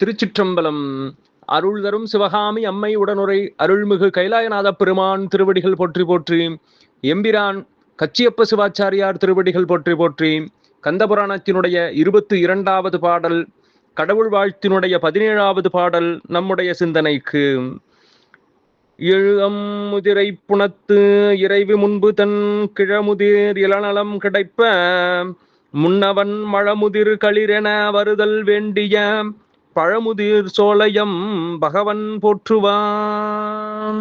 திருச்சிற்றம்பலம். அருள் தரும் சிவகாமி அம்மை உடனுரை அருள்மிகு கைலாயநாத பெருமான் திருவடிகள் போற்றி போற்றி. எம்பிரான் கச்சியப்ப சிவாச்சாரியார் திருவடிகள் போற்றி போற்றி. கந்தபுராணத்தினுடைய இருபத்தி இரண்டாவது பாடல் கடவுள் வாழ்த்தினுடைய பதினேழாவது பாடல் நம்முடைய சிந்தனைக்கு. எழும் முதிரை புனத்து இறைவு முன்பு தன் கிழமுதிர் இளநலம் கிடைப்ப. முன்னவன் மழமுதிர் களிரென வருதல் வேண்டிய பழமுதிர் சோலையம் பகவன் போற்றுவான்.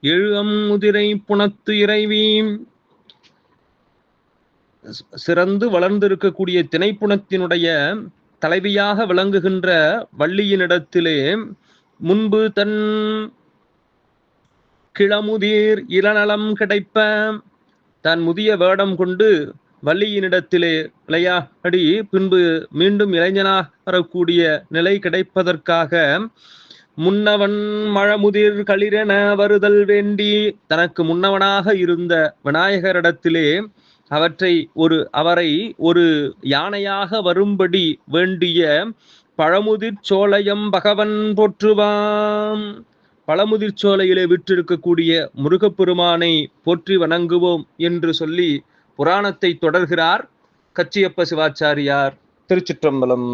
எழுகம் முதிரை புனத்து இறைவி. சிறந்து வளர்ந்திருக்கக்கூடிய திணைப்புணத்தினுடைய தலைவியாக விளங்குகின்ற வள்ளியினிடத்திலே முன்பு தன் கிளமுதிர் இளநலம் கிடைப்ப. தான் முதிய வேடம் கொண்டு வள்ளியினிடத்திலே விளையாடி பின்பு மீண்டும் இளைஞனாக வரக்கூடிய நிலை கிடைப்பதற்காக முன்னவன் மழமுதிர் களிரென வருதல் வேண்டி தனக்கு முன்னவனாக இருந்த விநாயகரிடத்திலே அவற்றை ஒரு அவரை ஒரு யானையாக வரும்படி வேண்டிய பழமுதிர் சோலையம் பகவன் போற்றுவாம் பழமுதிர் சோலையிலே விற்றிருக்கக்கூடிய முருகப்பெருமானை போற்றி வணங்குவோம் என்று சொல்லி புராணத்தை தொடர்கிறார் கச்சியப்ப சிவாச்சாரியார். திருச்சிற்றம்பலம்.